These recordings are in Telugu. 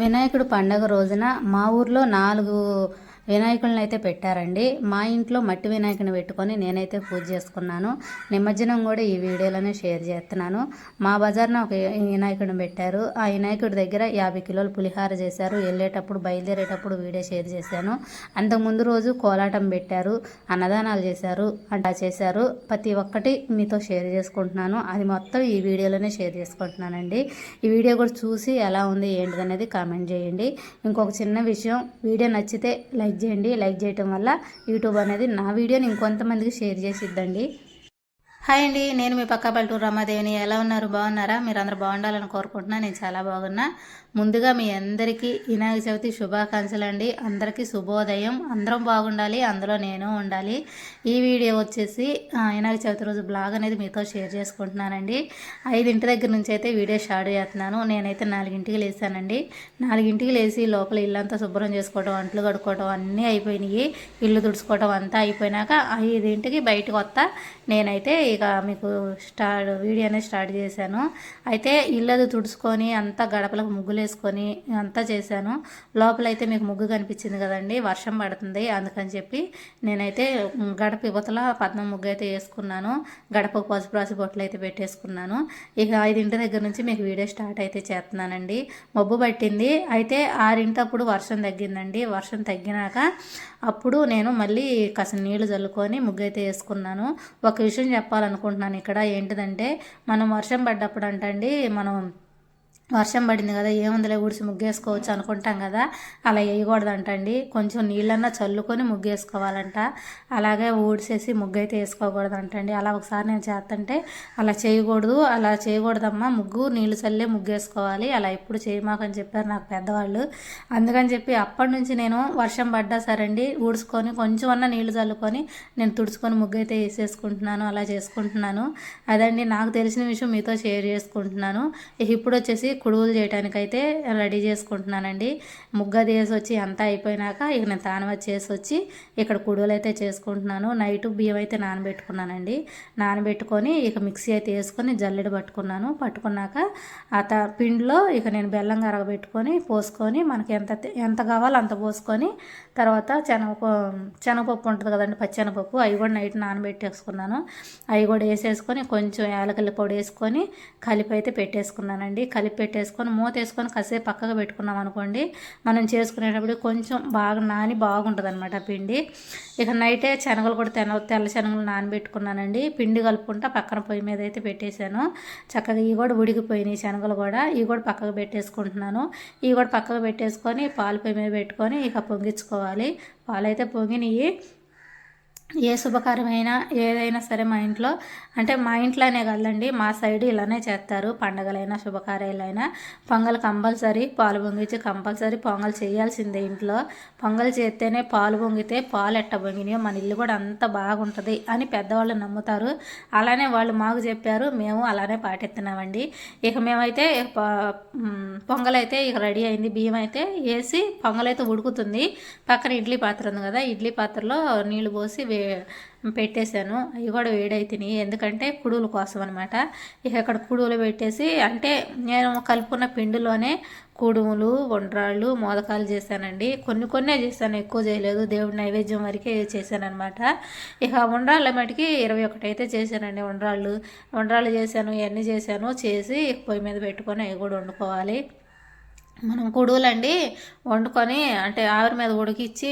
వినాయకుడు పండగ రోజున మా ఊర్లో నాలుగు వినాయకులను అయితే పెట్టారండి. మా ఇంట్లో మట్టి వినాయకుని పెట్టుకొని నేనైతే పూజ చేసుకున్నాను. నిమజ్జనం కూడా ఈ వీడియోలోనే షేర్ చేస్తున్నాను. మా బజార్న ఒక వినాయకుడిని పెట్టారు. ఆ వినాయకుడి దగ్గర యాభై కిలోలు పులిహార చేశారు. వెళ్ళేటప్పుడు బయలుదేరేటప్పుడు వీడియో షేర్ చేశాను. అంతకుముందు రోజు కోలాటం పెట్టారు. అన్నదానాలు చేశారు. అట్లా చేశారు. ప్రతి ఒక్కటి మీతో షేర్ చేసుకుంటున్నాను. అది మొత్తం ఈ వీడియోలోనే షేర్ చేసుకుంటున్నానండి. ఈ వీడియో కూడా చూసి ఎలా ఉంది ఏంటిది అనేది కామెంట్ చేయండి. ఇంకొక చిన్న విషయం వీడియో నచ్చితే లైక్ చేయండి లైక్ చేయటం వల్ల యూట్యూబ్ అనేది నా వీడియోని ఇంకొంతమందికి షేర్ చేసిద్దండి. హాయ్ అండి నేను మీ పక్క పల్లెటూరు రమాదేవిని. ఎలా ఉన్నారు? బాగున్నారా? మీరు అందరూ బాగుండాలని కోరుకుంటున్నా. నేను చాలా బాగున్నా. ముందుగా మీ అందరికీ వినాయక చవితి శుభాకాంక్షలు అండి. అందరికీ శుభోదయం. అందరం బాగుండాలి అందులో నేను ఉండాలి. ఈ వీడియో వచ్చేసి వినాయక చవితి రోజు బ్లాగ్ అనేది మీతో షేర్ చేసుకుంటున్నానండి. ఐదింటి దగ్గర నుంచి అయితే వీడియో షార్ట్ చేస్తున్నాను. నేనైతే నాలుగింటికి లేసానండి నాలుగింటికి లేచి లోపల ఇల్లంతా శుభ్రం చేసుకోవడం అంట్లు కడుక్కోవడం అన్నీ అయిపోయినాయి. ఇల్లు తుడుచుకోవడం అంతా అయిపోయినాక ఐదింటికి బయటకు వస్తా నేనైతే ఇక మీకు స్టార్ట్ వీడియో అనేది స్టార్ట్ చేశాను. అయితే ఇల్లు తుడుచుకొని అంతా గడపలకు ముగ్గులు వేసుకొని అంతా చేశాను. లోపలైతే మీకు ముగ్గు కనిపించింది కదండి వర్షం పడుతుంది అందుకని చెప్పి నేనైతే గడప యువతల పద్మ ముగ్గు అయితే వేసుకున్నాను. గడపకు పసుపు రాసి బొట్లు అయితే పెట్టేసుకున్నాను. ఇక ఐదింటి దగ్గర నుంచి మీకు వీడియో స్టార్ట్ అయితే చేస్తున్నానండి. మబ్బు పట్టింది. అయితే ఆరింటప్పుడు వర్షం తగ్గిందండి. వర్షం తగ్గినాక అప్పుడు నేను మళ్ళీ కాసిన నీళ్ళు చల్లుకొని ముగ్గైతే వేసుకున్నాను. ఒక విషయం చెప్పాలనుకుంటున్నాను ఇక్కడ ఏంటిదంటే మనం వర్షం పడ్డప్పుడు అంటండి మనం వర్షం పడింది కదా ఏముందిలే ఊడిసి ముగ్గేసుకోవచ్చు అనుకుంటాం కదా. అలా వేయకూడదంటండి. కొంచెం నీళ్ళన్నా చల్లుకొని ముగ్గేసుకోవాలంట. అలాగే ఊడిసేసి ముగ్గు అయితే వేసుకోకూడదంటండి. అలా ఒకసారి నేను చేస్తుంటే అలా చేయకూడదు అలా చేయకూడదమ్మా. ముగ్గు నీళ్ళు చల్లే ముగ్గేసుకోవాలి. అలా ఎప్పుడు చేయమాకని చెప్పారు నాకు పెద్దవాళ్ళు. అందుకని చెప్పి అప్పటి నుంచి నేను వర్షం పడ్డా సరండి. ఊడ్చుకొని కొంచెం అన్న నీళ్ళు చల్లుకొని నేను తుడుచుకొని ముగ్గు అయితే వేసేసుకుంటున్నాను. అలా చేసుకుంటున్నాను. అదండి నాకు తెలిసిన విషయం మీతో షేర్ చేసుకుంటున్నాను. ఇప్పుడు వచ్చేసి కుడువులు చేయడానికైతే రెడీ చేసుకుంటున్నానండి. ముగ్గది వేసి వచ్చి అంతా అయిపోయినాక ఇక నేను తానవ చేసి వచ్చి ఇక్కడ కుడువులు అయితే చేసుకుంటున్నాను. నైట్ బియ్యం అయితే నానబెట్టుకున్నానండి. నానబెట్టుకొని ఇక మిక్సీ అయితే వేసుకొని జల్లెడ పట్టుకున్నాను. పట్టుకున్నాక ఆ త పిండిలో ఇక నేను బెల్లం కరగబెట్టుకొని పోసుకొని మనకి ఎంత ఎంత కావాలో అంత పోసుకొని తర్వాత శనగపప్పు శనగపప్పు ఉంటుంది కదండి పచ్చెనపప్పు అవి కూడా నైట్ నానబెట్టేసుకున్నాను. అవి కూడా వేసేసుకొని కొంచెం యాలకల్లి పొడి వేసుకొని కలిపి అయితే పెట్టేసుకున్నానండి. కలిపి పెట్టేసుకొని మూత వేసుకొని కాసేపు పక్కగా పెట్టుకున్నాం అనుకోండి మనం చేసుకునేటప్పుడు కొంచెం బాగా నాని బాగుంటుంది అనమాట పిండి. ఇక నైటే శనగలు కూడా తెల్ల తెల్ల శనగలు నానబెట్టుకున్నానండి. పిండి కలుపుకుంటా పక్కన పొయ్యి మీద అయితే పెట్టేశాను. చక్కగా ఇవి కూడా ఉడికిపోయినాయి శనగలు కూడా. ఇవి కూడా పక్కకు పెట్టేసుకుంటున్నాను. ఇవి కూడా పక్కకు పెట్టేసుకొని పాలు పొయ్యి మీద పెట్టుకొని ఇక పొంగించుకోవాలి. పాలైతే పొంగినవి ఏ శుభకార్యమైనా ఏదైనా సరే మా ఇంట్లో అంటే మా ఇంట్లోనే కదండి మా సైడ్ ఇలానే చేస్తారు. పండగలైనా శుభకార్యాలైనా. పొంగల్ కంపల్సరీ పాలు పొంగించి కంపల్సరీ పొంగల్ చేయాల్సిందే ఇంట్లో. పొంగల్ చేస్తేనే పాలు పొంగితే పాలు ఎట్ట పొంగినాయో మన ఇల్లు కూడా అంత బాగుంటుంది అని పెద్దవాళ్ళు నమ్ముతారు. అలానే వాళ్ళు మాకు చెప్పారు మేము అలానే పాటిస్తున్నామండి. ఇక మేమైతే పొంగల్ అయితే ఇక రెడీ అయింది. బియ్యం అయితే వేసి పొంగల్ అయితే ఉడుకుతుంది. పక్కన ఇడ్లీ పాత్ర ఉంది కదా ఇడ్లీ పాత్రలో నీళ్ళు పోసి వే పెట్టేశాను. అవి కూడా వేడైతున్నాయి ఎందుకంటే కుడువుల కోసం అనమాట ఇక అక్కడ కుడువులు పెట్టేసి అంటే నేను కలుపుకున్న పిండిలోనే కుడుములు వండ్రాళ్ళు మోదకాలు చేశానండి. కొన్ని కొన్నే చేశాను ఎక్కువ చేయలేదు. దేవుడి నైవేద్యం వరకే చేశాను అనమాట ఇక వండ్రాళ్ళ మటుకి ఇరవై ఒకటి అయితే చేశానండి. వండ్రాళ్ళు వండ్రాళ్ళు చేశాను ఇవన్నీ చేశాను. చేసి పొయ్యి మీద పెట్టుకొని అవి కూడా వండుకోవాలి. మనం కుడువులండి వండుకొని అంటే ఆవిరి మీద ఉడికిచ్చి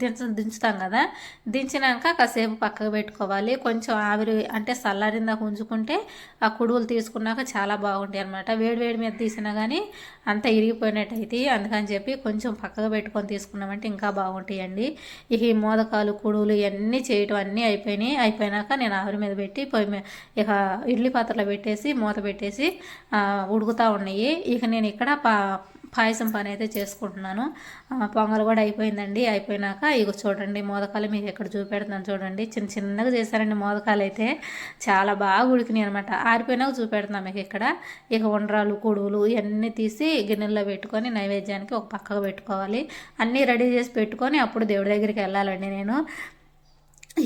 దించ దించుతాం కదా. దించినాక కాసేపు పక్కకు పెట్టుకోవాలి. కొంచెం ఆవిరి అంటే చల్లారిందాక ఉంచుకుంటే ఆ కుడువులు తీసుకున్నాక చాలా బాగుంటాయి అనమాట వేడి వేడి మీద తీసినా కానీ అంతా ఇరిగిపోయినట్టు అయితే అందుకని చెప్పి కొంచెం పక్కకు పెట్టుకొని తీసుకున్నామంటే ఇంకా బాగుంటాయండి. ఇక ఈ మోదకాలు కుడువులు ఇవన్నీ చేయటం అన్నీ అయిపోయినాయి. అయిపోయినాక నేను ఆవిరి మీద పెట్టి పొయ్యి మీద ఇక ఇడ్లీ పాత్రలో పెట్టేసి మూత పెట్టేసి ఉడుకుతూ ఉన్నాయి. ఇక నేను ఇక్కడ పా పాయసం పని అయితే చేసుకుంటున్నాను. పొంగల్ కూడా అయిపోయిందండి. అయిపోయినాక ఇక చూడండి మోదకాలు మీకు ఎక్కడ చూపెడుతున్నాను చూడండి. చిన్న చిన్నగా చేశారండి మోదకాలు అయితే. చాలా బాగా ఉడికినాయి అనమాట ఆరిపోయినాక చూపెడుతున్నాను మీకు ఇక్కడ. ఇక ఉండ్రాలు కుడువులు ఇవన్నీ తీసి గిన్నెల్లో పెట్టుకొని నైవేద్యానికి ఒక పక్కకు పెట్టుకోవాలి. అన్నీ రెడీ చేసి పెట్టుకొని అప్పుడు దేవుడి దగ్గరికి వెళ్ళాలండి నేను.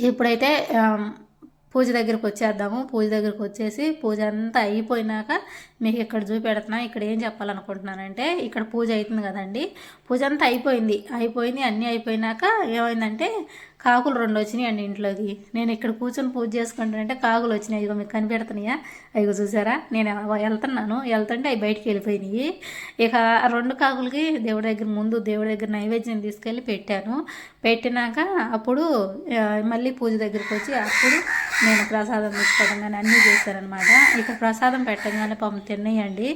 ఇప్పుడైతే పూజ దగ్గరికి వచ్చేద్దాము. పూజ దగ్గరికి వచ్చేసి పూజ అంతా అయిపోయినాక మీకు ఇక్కడ చూపెడుతున్నా. ఇక్కడ ఏం చెప్పాలనుకుంటున్నానంటే ఇక్కడ పూజ అవుతుంది కదండి. పూజ అంతా అయిపోయింది. అయిపోయింది అన్నీ అయిపోయినాక ఏమైందంటే కాకులు రెండు వచ్చినాయి అండి ఇంట్లోకి నేను ఇక్కడ కూర్చొని పూజ చేసుకుంటానంటే కాకులు వచ్చినాయి. ఇగో మీకు కనిపెడుతున్నాయా? అవి చూసారా? నేను వెళ్తున్నాను. వెళ్తుంటే అవి బయటికి వెళ్ళిపోయినాయి. ఇక రెండు కాకులకి దేవుడి దగ్గర ముందు దేవుడి దగ్గర నైవేద్యం తీసుకెళ్ళి పెట్టాను. పెట్టినాక అప్పుడు మళ్ళీ పూజ దగ్గరికి వచ్చి అప్పుడు నేను ప్రసాదం తీసుకోవడం కానీ అన్నీ చేశానమాట ఇక ప్రసాదం పెట్టగానే పంపు తిన్నాయండి.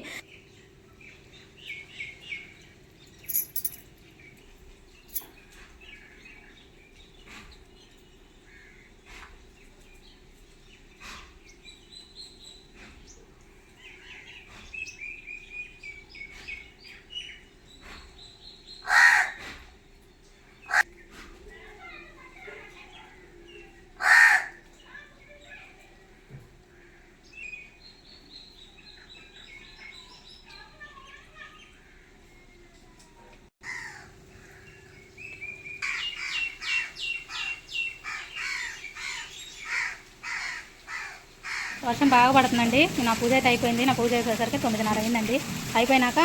వర్షం బాగా పడుతుందండి. నా పూజ అయితే అయిపోయింది. నా పూజ అయిపోయేసరికి తొమ్మిదిన్నర అయిందండి. అయిపోయినాక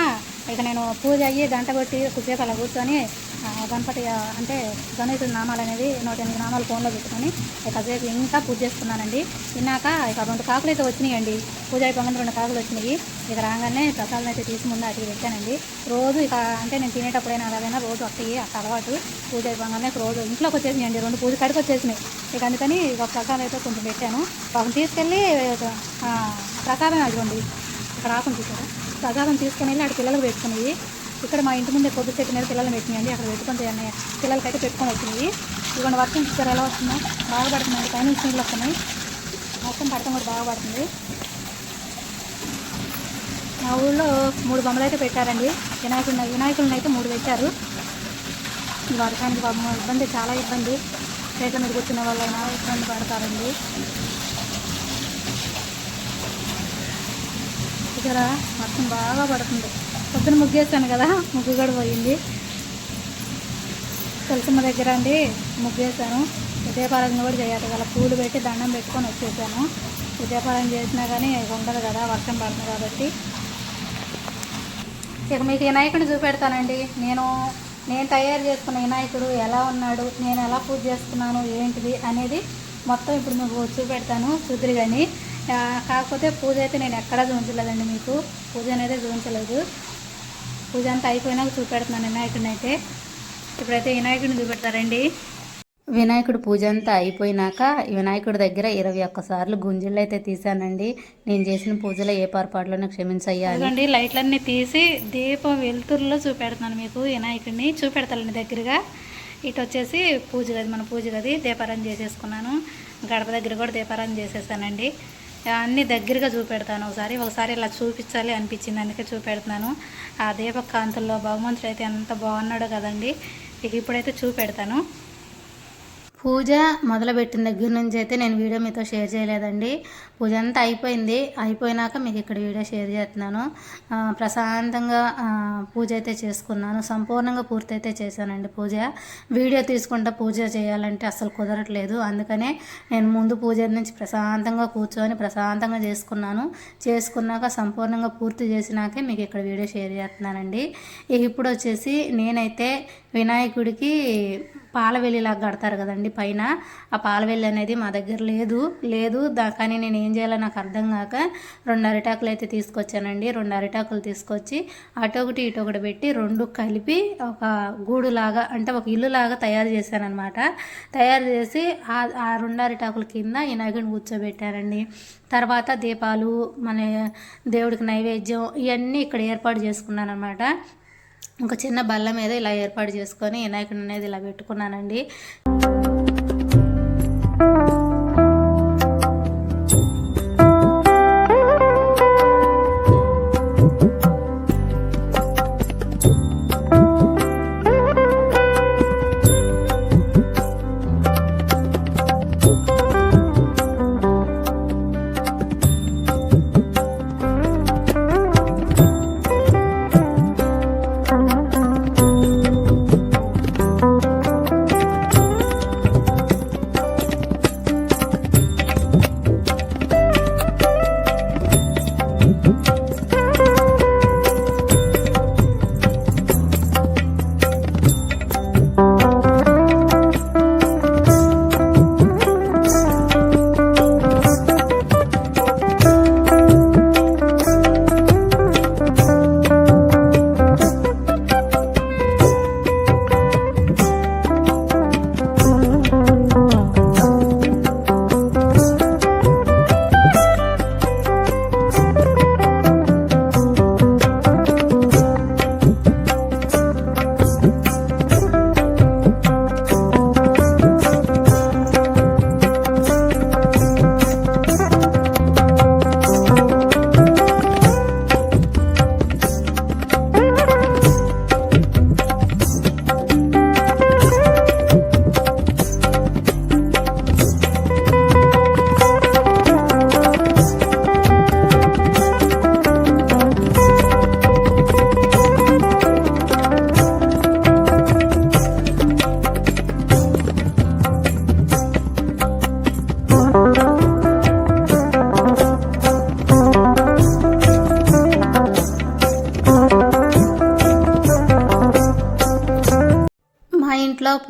ఇక నేను పూజ అయ్యి గంట కొట్టి కొద్దిసేపు అలా కూర్చొని గణపతి అంటే గణేశుడి నామాలు అనేది నూట ఎనిమిది నామాలు ఫోన్లో పెట్టుకొని కాసేపు ఇంకా పూజ చేస్తున్నానండి తిన్నాక ఇక రెండు కాకులు అయితే వచ్చినాయండి. పూజ అయిపోగానే రెండు కాకులు వచ్చినాయి. ఇక రాగానే ప్రసాదం అయితే తీసి ముందు అక్కడికి పెట్టానండి. రోజు ఇక అంటే నేను తినేటప్పుడైనా అలాగైనా రోజు అక్కయ్యి అక్క అలవాటు. పూజ అయిపోగానే రోజు ఇంట్లోకి వచ్చేసినాయండి. రెండు పూజ కడికి వచ్చేసినాయి. ఇక అందుకని ఇక ప్రసాదం అయితే కొంచెం పెట్టాను. పాపం తీసుకెళ్ళి ప్రసాదం అదిగోండి. ఇక్కడ రాకుండా చూసారా? ప్రసాదం తీసుకుని వెళ్ళి అక్కడ పిల్లలకు పెట్టుకునేవి. ఇక్కడ మా ఇంటి ముందే కొద్ది చెట్టు మీద పిల్లలు పెట్టినాయండి. అక్కడ పెట్టుకొని తినే పిల్లలకైతే పెట్టుకొని వచ్చినాయి. ఇవ్వండి వర్షం చూసారు ఎలా వస్తుందో? బాగా పడుతుందండి. పైన నీళ్ళు వస్తున్నాయి. వర్షం పడటం కూడా బాగా పడుతుంది. మా ఊళ్ళో మూడు బొమ్మలు అయితే పెట్టారండి. వినాయకుడిని వినాయకుడిని అయితే మూడు పెట్టారు. ఈ వర్షానికి పాపం ఇబ్బంది చాలా ఇబ్బంది. చేతుల మీద కూర్చున్న వాళ్ళైనా ఇబ్బంది పడతారండి. ఇక్కడ వర్షం బాగా పడుతుంది. పొద్దున ముగ్గేసాను కదా ముగ్గు కూడా పోయింది. తులసమ్మ దగ్గర అండి ముగ్గేసాను. ఉదయపాలన కూడా చేయాలి కదా పూలు పెట్టి దండం పెట్టుకొని వచ్చేసాను. ఉదయపాలన చేసినా కానీ ఉండదు కదా వర్షం పడుతుంది కాబట్టి. ఇక మీకు వినాయకుడిని చూపెడతానండి. నేను నేను తయారు చేసుకున్న వినాయకుడు ఎలా ఉన్నాడు నేను ఎలా పూజ చేసుకున్నాను ఏంటిది అనేది మొత్తం ఇప్పుడు మీకు చూపెడతాను చూద్దరు కానీ కాకపోతే పూజ అయితే నేను ఎక్కడా చూపించలేదండి మీకు. పూజ అనేది చూపించలేదు. పూజ అంతా అయిపోయినాక చూపెడుతున్నాను వినాయకుడిని అయితే. ఇప్పుడైతే వినాయకుడిని చూపెడతారండి. వినాయకుడు పూజ అంతా అయిపోయినాక వినాయకుడి దగ్గర ఇరవై ఒక్క సార్లు గుంజిళ్ళు అయితే తీసానండి నేను చేసిన పూజలో ఏ పొరపాట్లోనే క్షమించయ్యాలి ఇదిగోండి లైట్లన్నీ తీసి దీపం వెలుతురులో చూపెడుతున్నాను మీకు వినాయకుడిని. చూపెడతానండి దగ్గరగా. ఇటు వచ్చేసి పూజ గది మన పూజ గది దీపారాధన చేసేసుకున్నాను. గడప దగ్గర కూడా దీపారాధన చేసేసానండి. అన్నీ దగ్గరగా చూపెడతాను ఒకసారి. ఒకసారి ఇలా చూపించాలి అనిపించింది అందుకే చూపెడుతున్నాను. ఆ దీపకాంతుల్లో భగవంతుడు అయితే ఎంత బాగున్నాడో కదండి. ఇక ఇప్పుడైతే చూపెడతాను. పూజ మొదలుపెట్టిన దగ్గర నుంచి అయితే నేను వీడియో మీతో షేర్ చేయలేదండి. పూజ అంతా అయిపోయింది. అయిపోయినాక మీకు ఇక్కడ వీడియో షేర్ చేస్తున్నాను. ప్రశాంతంగా పూజ అయితే చేసుకున్నాను. సంపూర్ణంగా పూర్తి అయితే చేశానండి పూజ. వీడియో తీసుకుంటా పూజ చేయాలంటే అసలు కుదరట్లేదు. అందుకనే నేను ముందు పూజ నుంచి ప్రశాంతంగా కూర్చొని ప్రశాంతంగా చేసుకున్నాను. చేసుకున్నాక సంపూర్ణంగా పూర్తి చేసినాకే మీకు ఇక్కడ వీడియో షేర్ చేస్తున్నానండి. ఇప్పుడు వచ్చేసి నేనైతే వినాయకుడికి పాలవెల్లిలాగా కడతారు కదండి పైన. ఆ పాలవెల్లి అనేది మా దగ్గర లేదు. లేదు దా కానీ నేను ఏం చేయాలో నాకు అర్థం కాక రెండు అరిటాకులు అయితే తీసుకొచ్చానండి. రెండు అరిటాకులు తీసుకొచ్చి అటు ఒకటి ఇటు ఒకటి పెట్టి రెండు కలిపి ఒక గూడులాగా అంటే ఒక ఇల్లులాగా తయారు చేశానమాట తయారు చేసి ఆ ఆ రెండు అరిటాకుల కింద వినాయకుడిని కూర్చోబెట్టానండి. తర్వాత దీపాలు మన దేవుడికి నైవేద్యం ఇవన్నీ ఇక్కడ ఏర్పాటు చేసుకున్నాను అనమాట ఒక చిన్న బల్ల మీద ఇలా ఏర్పాటు చేసుకొని వినాయకుడు అనేది ఇలా పెట్టుకున్నానండి.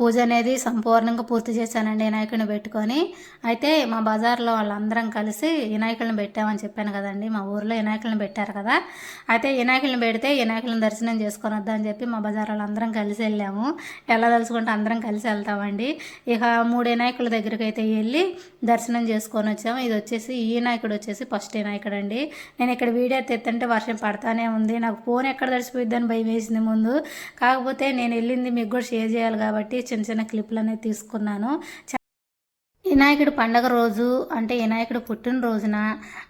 పూజ అనేది సంపూర్ణంగా పూర్తి చేశానండి వినాయకుడిని పెట్టుకొని. అయితే మా బజార్లో వాళ్ళందరం కలిసి వినాయకుడిని పెట్టామని చెప్పాను కదండి. మా ఊర్లో వినాయకుడిని పెట్టారు కదా. అయితే వినాయకుడిని పెడితే వినాయకుడిని దర్శనం చేసుకొని వద్దని చెప్పి మా బజార్ వాళ్ళందరం కలిసి వెళ్ళాము. ఎలా తలుచుకుంటే అందరం కలిసి వెళ్తామండి. ఇక మూడు వినాయకుల దగ్గరికి అయితే వెళ్ళి దర్శనం చేసుకొని వచ్చాము. ఇది వచ్చేసి ఈ వినాయకుడు వచ్చేసి ఫస్ట్ వినాయకుడు అండి నేను ఇక్కడ వీడియో తెత్తంటే వర్షం పడతానే ఉంది. నాకు ఫోన్ ఎక్కడ తడిసిపోయిద్దని భయం వేసింది ముందు. కాకపోతే నేను వెళ్ళింది మీకు కూడా షేర్ చేయాలి కాబట్టి చిన్న చిన్న చిన్న క్లిప్లు అనేది తీసుకున్నాను వినాయకుడు పండగ రోజు అంటే వినాయకుడు పుట్టినరోజున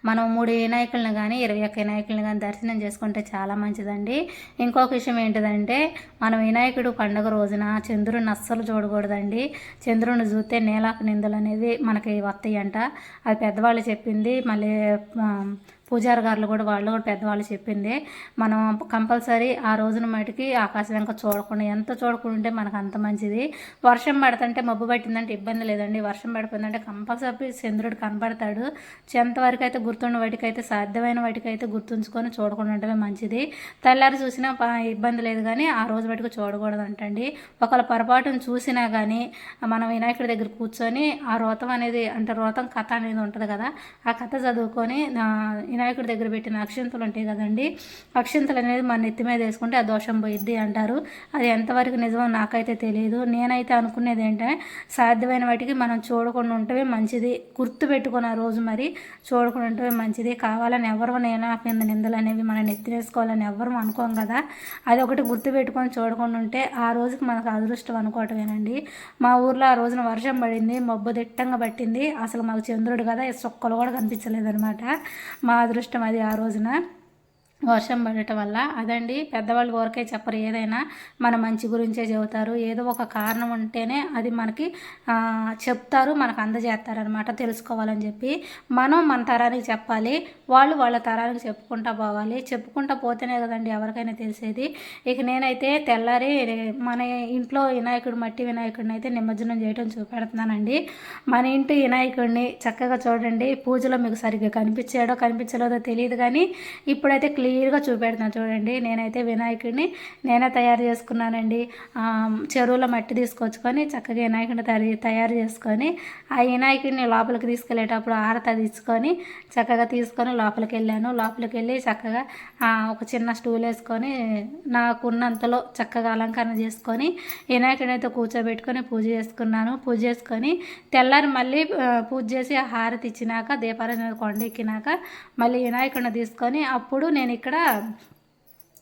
మనం మూడు వినాయకులను కానీ ఇరవై ఒక్క వినాయకులను కానీ దర్శనం చేసుకుంటే చాలా మంచిదండి. ఇంకొక విషయం ఏంటిదంటే మనం వినాయకుడు పండగ రోజున చంద్రుడిని అస్సలు చూడకూడదండి. చంద్రుడిని చూస్తే నేలాకు నిందలు అనేది మనకి వస్తాయి అంట అది పెద్దవాళ్ళు చెప్పింది. మళ్ళీ పూజారి గారులు కూడా వాళ్ళు కూడా పెద్దవాళ్ళు చెప్పింది మనం కంపల్సరీ ఆ రోజున మటుకి ఆకాశం వెంక చూడకుండా ఎంత చూడకుండా మనకు అంత మంచిది. వర్షం పడుతుంటే మబ్బు పట్టిందంటే ఇబ్బంది లేదండి. వర్షం పడిపోయిందంటే కంపల్సరీ చంద్రుడు కనపడతాడు ఎంతవరకు అయితే గుర్తుండే వాటికైతే సాధ్యమైన వాటికైతే గుర్తుంచుకొని చూడకుండా ఉండటమే మంచిది. తెల్లారి చూసినా ఇబ్బంది లేదు కానీ ఆ రోజు మటుకు చూడకూడదు అంటండి ఒకవేళ పొరపాటును చూసినా కానీ మనం వినాయకుడి దగ్గర కూర్చొని ఆ వ్రతం అనేది అంటే వ్రతం కథ అనేది ఉంటుంది కదా ఆ కథ చదువుకొని వినాయకుడి దగ్గర పెట్టిన అక్షంతలు ఉంటాయి కదండి. అక్షంతలు అనేది మన నెత్తి మీద వేసుకుంటే ఆ దోషం పోయిద్ది అంటారు. అది ఎంతవరకు నిజమో నాకైతే తెలియదు. నేనైతే అనుకునేది ఏంటంటే సాధ్యమైన వాటికి మనం చూడకుండా ఉంటమే మంచిది. గుర్తు పెట్టుకుని ఆ రోజు మరి చూడకుండా ఉంటమే మంచిది. కావాలని ఎవరు నేను కింద నిందలు అనేవి మనం నెత్తి వేసుకోవాలని ఎవరు అనుకోం కదా. అది ఒకటి గుర్తు పెట్టుకొని చూడకుండా ఉంటే ఆ రోజుకి మనకు అదృష్టం అనుకోవటమేనండి. మా ఊర్లో ఆ రోజున వర్షం పడింది మబ్బు దిట్టంగా పట్టింది. అసలు మాకు చంద్రుడు కదా సొక్కలు కూడా కనిపించలేదు అనమాట మా అదృష్టం అది ఆ రోజున. వర్షం పడటం వల్ల. అదండి పెద్దవాళ్ళు ఊరికే చెప్పరు. ఏదైనా మన మంచి గురించే చెబుతారు. ఏదో ఒక కారణం ఉంటేనే అది మనకి చెప్తారు మనకు అందజేస్తారు అనమాట తెలుసుకోవాలని చెప్పి. మనం మన తరానికి చెప్పాలి. వాళ్ళు వాళ్ళ తరానికి చెప్పుకుంటా పోవాలి. చెప్పుకుంటా పోతేనే కదండి ఎవరికైనా తెలిసేది. ఇక నేనైతే తెల్లారి మన ఇంట్లో వినాయకుడు మట్టి వినాయకుడిని అయితే నిమజ్జనం చేయడం చూపెడుతున్నానండి. మన ఇంటి వినాయకుడిని చక్కగా చూడండి. పూజలో మీకు సరిగ్గా కనిపించాడో కనిపించలేదో తెలియదు కానీ ఇప్పుడైతే క్లియర్గా చూపెడుతున్నాను చూడండి నేనైతే వినాయకుడిని నేనే తయారు చేసుకున్నానండి. చెరువులో మట్టి తీసుకొచ్చుకొని చక్కగా వినాయకుడిని తయారు తయారు చేసుకొని ఆ వినాయకుడిని లోపలికి తీసుకెళ్ళేటప్పుడు ఆరత తీసుకొని చక్కగా తీసుకొని లోపలికి వెళ్ళాను లోపలికి వెళ్ళి చక్కగా ఒక చిన్న స్టూల్ వేసుకొని నాకున్నంతలో చక్కగా అలంకరణ చేసుకొని వినాయకుడిని అయితే కూర్చోబెట్టుకొని పూజ చేసుకున్నాను. పూజ చేసుకొని తెల్లారి మళ్ళీ పూజ చేసి ఆ హారతి ఇచ్చినాక దీపారాధన కొండ ఎక్కినాక మళ్ళీ వినాయకుడిని తీసుకొని అప్పుడు నేను ఇక్కడ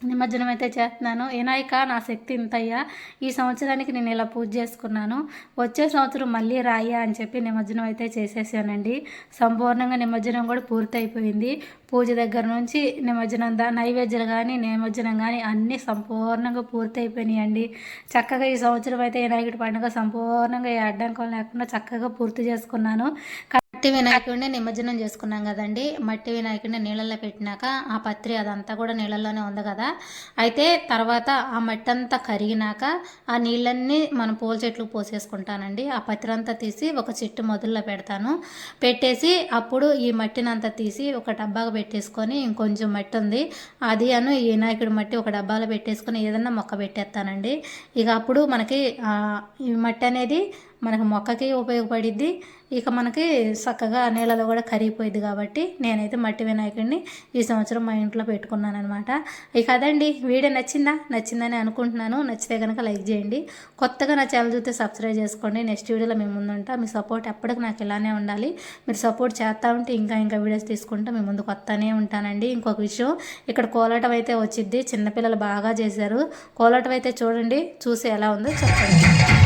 నిమజ్జనం అయితే చేస్తున్నాను. వినాయక నా శక్తి ఇంతయ్యా. ఈ సంవత్సరానికి నేను ఇలా పూజ చేసుకున్నాను. వచ్చే సంవత్సరం మళ్ళీ రాయ్యా అని చెప్పి నిమజ్జనం అయితే చేసేసానండి. సంపూర్ణంగా నిమజ్జనం కూడా పూర్తయిపోయింది. పూజ దగ్గర నుంచి నిమజ్జనం దా నైవేద్యాలు కానీ నిమజ్జనం కానీ అన్నీ సంపూర్ణంగా పూర్తయిపోయినాయండి. చక్కగా ఈ సంవత్సరం అయితే వినాయకుడి పండుగ సంపూర్ణంగా ఏ అడ్డంకం లేకుండా చక్కగా పూర్తి చేసుకున్నాను. మట్టి వినాయకుడిని నిమజ్జనం చేసుకున్నాం కదండి. మట్టి వినాయకుడిని నీళ్ళల్లో పెట్టినాక ఆ పత్రి అదంతా కూడా నీళ్ళల్లోనే ఉంది కదా. అయితే తర్వాత ఆ మట్టి అంతా కరిగినాక ఆ నీళ్ళన్నీ మనం పూల చెట్లు పోసేసుకుంటానండి. ఆ పత్రి అంతా తీసి ఒక చెట్టు మొదల్లో పెడతాను. పెట్టేసి అప్పుడు ఈ మట్టిని అంతా తీసి ఒక డబ్బాగా పెట్టేసుకొని ఇంకొంచెం మట్టి ఉంది అది అను ఈ వినాయకుడి మట్టి ఒక డబ్బాలో పెట్టేసుకొని ఏదన్నా మొక్క పెట్టేస్తానండి. ఇక అప్పుడు మనకి ఈ మట్టి అనేది మనకు మొక్కకి ఉపయోగపడిద్ది. ఇక మనకి చక్కగా నీళ్ళలో కూడా కరిగిపోయింది కాబట్టి నేనైతే మట్టి వినాయకుడిని ఈ సంవత్సరం మా ఇంట్లో పెట్టుకున్నాను అనమాట ఇక అదండి. వీడియో నచ్చిందా? నచ్చిందని అనుకుంటున్నాను. నచ్చితే కనుక లైక్ చేయండి. కొత్తగా నా ఛానల్ చూస్తే సబ్స్క్రైబ్ చేసుకోండి. నెక్స్ట్ వీడియోలో మేము ముందుంటా. మీ సపోర్ట్ ఎప్పటికి నాకు ఇలానే ఉండాలి. మీరు సపోర్ట్ చేస్తూ ఉంటే ఇంకా ఇంకా వీడియోస్ తీసుకుంటూ మీ ముందుకు వస్తానే ఉంటానండి. ఇంకొక విషయం ఇక్కడ కోలాటం అయితే వచ్చిద్ది. చిన్నపిల్లలు బాగా చేశారు. కోలాటం అయితే చూడండి. చూసి ఎలా ఉందో చెప్పండి.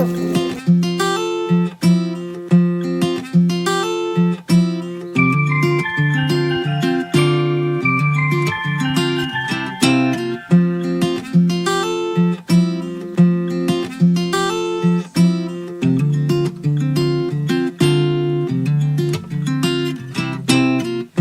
అవుతుంది